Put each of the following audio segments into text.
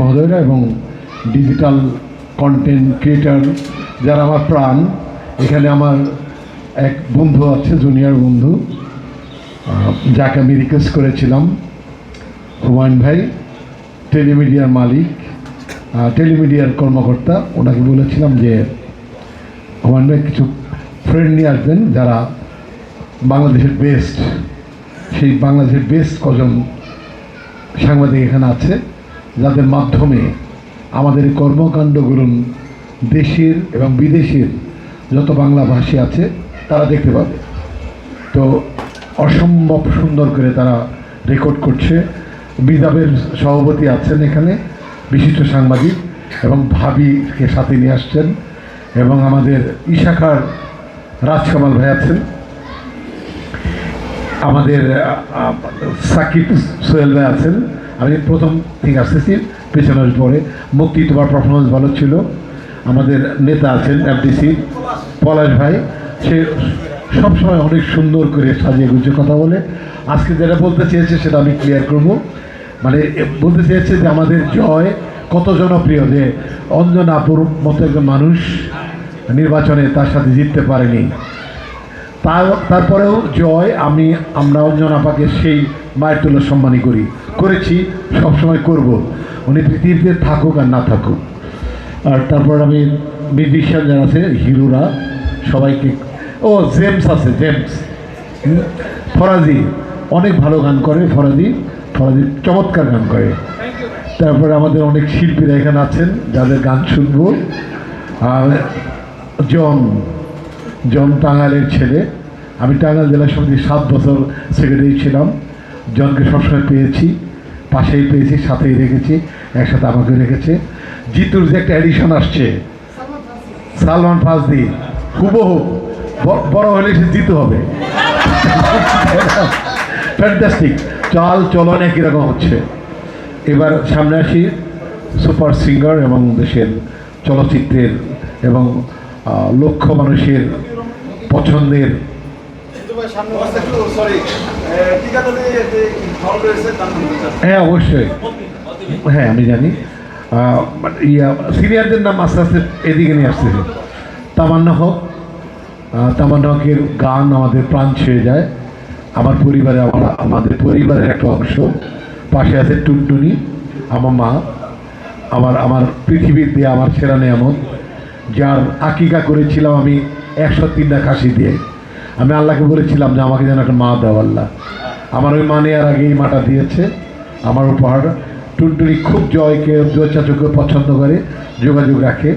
মহোদয়রা এবং digital content creator যারা আমার প্রাণ, এখানে আমার এক বন্ধু আছে জুনিয়র বন্ধু যাকে আমি রিকোয়েস্ট করেছিলাম, হুমায়ুন ভাই টেলিমিডিয়ার মালিক টেলিমিডিয়ার কর্মকর্তা, ওনাকে বলেছিলাম যে, হুমায়ুন ভাই, কিছু ফ্রেন্ড নিয়ে আসবেন যারা বাংলাদেশের বেস্ট সেই বাংলাদেশের বেস্ট কজন সাংবাদিক এখানে আছে। যাদের মাধ্যমে আমাদের এই কর্মকাণ্ডগুলো দেশের এবং বিদেশের যত বাংলাভাষী আছে, তারা দেখতে পাবে। তো অসম্ভব সুন্দর করে তারা রেকর্ড করছে। বিদাবের সভাপতি আছেন এখানে, বিশিষ্ট সাংবাদিক এবং ভাবিকে সাথে নিয়ে আসছেন এবং আমাদের ইশাখার রাজকামাল ভাই আছেন। আমাদের সাকিব সোহেল ভাই আছেন। আমি প্রথম থেকে আসতেছি পেছনের পরে। মুক্তি তোমার পারফরমেন্স ভালো ছিল। আমাদের নেতা আছেন এফডিসি। পলাশ ভাই, সে সবসময় অনেক সুন্দর করে সাজিয়ে গুছিয়ে কথা বলে। আজকে যেটা বলতে চেয়েছে সেটা আমি ক্লিয়ার করব। মানে বলতে চেয়েছে যে আমাদের জয় কত জনপ্রিয় যে অঞ্জনাপুর মতো একজন মানুষ নির্বাচনে তার সাথে জিততে পারেনি। তার, তারপরেও জয় আমি, আমরা অঞ্জন আপাকে সেই মায়ের তুলো সম্মানই করি। করেছি, সবসময় করব। উনি পৃথিবীতে থাকুক আর না থাকুক। আর তারপর আমি মিউজিশিয়ান যারা আছে, হিরোরা, সবাইকে, ও জেমস আছে জেমস ফরাজি, অনেক ভালো গান করে, ফরাজি। ফরাজি চমৎকার গান করে। তারপরে আমাদের অনেক শিল্পীরা এখানে আছেন, যাদের গান শুনব। আর জন জন টাঙ্গালের ছেলে। আমি টাঙ্গাল জেলা সমিতির সাত বছর সেক্রেটারি ছিলাম। জনকে সবসময় পেয়েছি, পাশেই পেয়েছি, সাথেই রেখেছি, একসাথে আমাকে রেখেছে। জিতুর যে একটা এডিশন আসছে, সালমান ফাজদি হুবহু বড় হলে সে জিতু হবে। ফ্যান্টাস্টিক চাল, চলন একই রকম হচ্ছে। এবার সামনে আসি সুপার সিঙ্গার এবং দেশের চলচ্চিত্রের এবং লক্ষ মানুষের পছন্দের হ্যাঁ অবশ্যই। হ্যাঁ আমি জানি। ইয়া, সিনিয়রদের নাম আস্তে আস্তে এদিকে নিয়ে আসতেছে। তামান্না হক। তামান্না হকের গান আমাদের প্রাণ ছুঁয়ে যায়। আমার পরিবারে আমার, আমাদের পরিবারের একটা অংশ। পাশে আছে টুনটুনি, আমার মা। আমার আমার পৃথিবীর দিয়ে, আমার সেরা নিয়ামত। যার আকিকা করেছিলাম আমি একশো তিনটা খাসি দিয়ে। আমি আল্লাহকে বলেছিলাম যে আমাকে যেন একটা মা দাও আল্লাহ। আমার ওই মা নেওয়ার আগে এই মাটা দিয়েছে। আমার উপহার। টুনটুনি খুব জয়কে জয় চাচুকে পছন্দ করে, যোগাযোগ রাখে।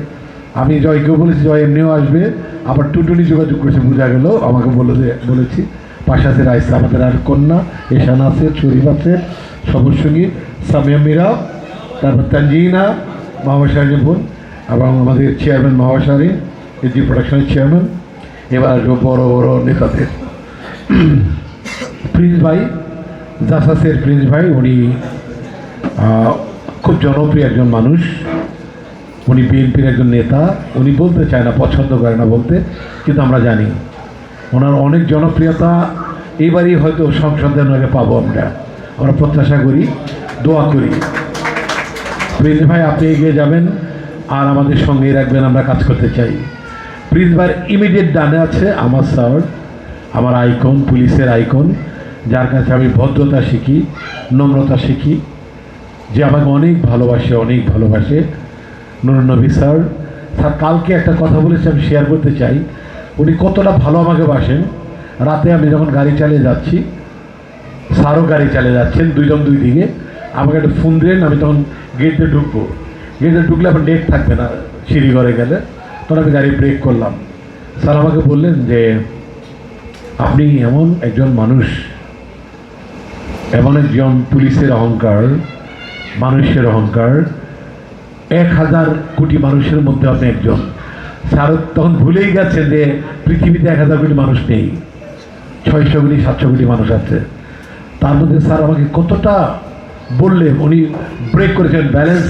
আমি জয়কেও বলেছি, জয় এমনিও আসবে। আবার টুনটুনি যোগাযোগ করেছে, বোঝা গেল। আমাকে বলে বলেছি, পাশে আছে রাইসা, আমাদের আর কন্যা এশান আছে, শরীফ আছে, সবুজ সঙ্গী, সামিয়া, মিরা, তারপর তানজিনা মহাবাসারী বোন, এবং আমাদের চেয়ারম্যান মহাবাসারী এজি প্রোডাকশনের চেয়ারম্যান এবার বড় বড় নেতাদের। প্রিন্স ভাই, জাসাসের প্রিন্স ভাই, উনি খুব জনপ্রিয় একজন মানুষ। উনি বিএনপির একজন নেতা। উনি বলতে চায় না, পছন্দ করে না বলতে, কিন্তু আমরা জানি। ওনার অনেক জনপ্রিয়তা এইবারই হয়তো সংসদে ওনাকে পাবো আমরা। আমরা প্রত্যাশা করি, দোয়া করি। প্রিন্স ভাই, আপনি এগিয়ে যাবেন, আর আমাদের সঙ্গেই রাখবেন, আমরা কাজ করতে চাই। ভাইয়ের ইমিডিয়েট ডানে আছে, আমার স্যার আমার আইকন, পুলিশের আইকন, যার কাছে আমি ভদ্রতা শিখি, নম্রতা শিখি, যে আমাকে অনেক ভালোবাসে অনেক ভালোবাসে। নুরনবী স্যার স্যার, কালকে একটা কথা বলেছি, আমি শেয়ার করতে চাই। উনি কতটা ভালো আমাকে বাসেন। রাতে আমি যখন গাড়ি চালিয়ে যাচ্ছি, স্যারও গাড়ি চালিয়ে যাচ্ছেন দুইজন দুই দিকে। আমাকে একটা ফোন দিলেন আমি তখন গেটে ঢুকবো। গেটে ঢুকলে আমার নেট থাকবে না, সিঁড়ি ঘরে গেলে। তখন গাড়ি ব্রেক করলাম। স্যার আমাকে বললেন যে, আপনি এমন একজন মানুষ, এমন একজন পুলিশের অহংকার, মানুষের অহংকার, এক হাজার কোটি মানুষের মধ্যে আপনি একজন। স্যার তখন ভুলেই গেছে যে পৃথিবীতে এক হাজার কোটি মানুষ নেই, ছয়শো কোটি, সাতশো কোটি মানুষ আছে। তার মধ্যে স্যার আমাকে কতটা বললেন, উনি ব্রেক করেছেন ব্যালেন্স